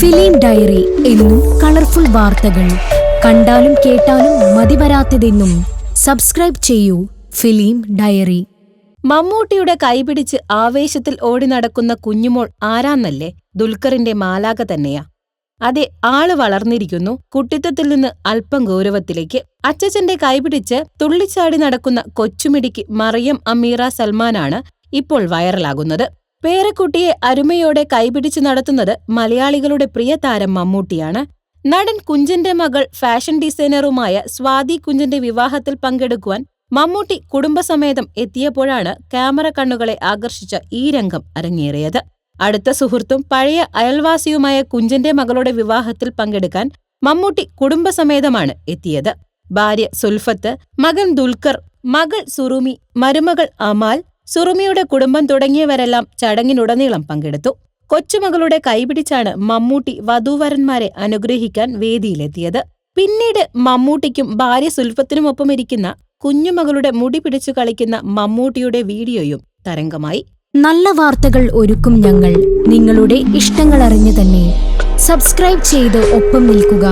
Film diary എന്നും colourful വാർത്തകൾ. കണ്ടാലും കേട്ടാലും മതിവരാത്തതെന്നും സബ്സ്ക്രൈബ് ചെയ്യൂ ഫിലിം ഡയറി. മമ്മൂട്ടിയുടെ കൈപിടിച്ച് ആവേശത്തിൽ ഓടി നടക്കുന്ന കുഞ്ഞുമോൾ ആരാന്നല്ലേ? ദുൽഖറിന്റെ മാലാക തന്നെയാ. അതെ ആൾ വളർന്നിരിക്കുന്നു. കുട്ടിത്തത്തിൽ നിന്ന് അല്പം ഗൗരവത്തിലേക്ക്. അച്ചച്ചന്റെ കൈപിടിച്ച് തുള്ളിച്ചാടി നടക്കുന്ന കൊച്ചുമിടിക്ക് മറിയം അമീറ സൽമാനാണ് ഇപ്പോൾ വൈറലാകുന്നത്. പേരക്കുട്ടിയെ അരുമയോടെ കൈപിടിച്ച് നടത്തുന്നത് മലയാളികളുടെ പ്രിയ താരം മമ്മൂട്ടിയാണ്. നടൻ കുഞ്ചന്റെ മകൾ ഫാഷൻ ഡിസൈനറുമായ സ്വാതി കുഞ്ചന്റെ വിവാഹത്തിൽ പങ്കെടുക്കുവാൻ മമ്മൂട്ടി കുടുംബസമേതം എത്തിയപ്പോഴാണ് ക്യാമറ കണ്ണുകളെ ആകർഷിച്ച ഈ രംഗം അരങ്ങേറിയത്. അടുത്ത സുഹൃത്തും പഴയ അയൽവാസിയുമായ കുഞ്ചന്റെ മകളുടെ വിവാഹത്തിൽ പങ്കെടുക്കാൻ മമ്മൂട്ടി കുടുംബസമേതമാണ് എത്തിയത്. ഭാര്യ സുൽഫത്ത് മകൻ ദുൽഖർ മകൾ സുറുമി മരുമകൾ അമാൽ സുറുമിയുടെ കുടുംബം തുടങ്ങിയവരെല്ലാം ചടങ്ങിനുടനീളം പങ്കെടുത്തു. കൊച്ചുമകളുടെ കൈപിടിച്ചാണ് മമ്മൂട്ടി വധൂവരന്മാരെ അനുഗ്രഹിക്കാൻ വേദിയിലെത്തിയത്. പിന്നീട് മമ്മൂട്ടിക്കും ഭാര്യ സുൽഫത്തിനുമൊപ്പം ഇരിക്കുന്ന കുഞ്ഞുമകളുടെ മുടി പിടിച്ചു കളിക്കുന്ന മമ്മൂട്ടിയുടെ വീഡിയോയും തരംഗമായി. നല്ല വാർത്തകൾ ഒരുക്കും ഞങ്ങൾ. നിങ്ങളുടെ ഇഷ്ടങ്ങൾ അറിഞ്ഞു തന്നെ. സബ്സ്ക്രൈബ് ചെയ്ത് ഒപ്പം നിൽക്കുക.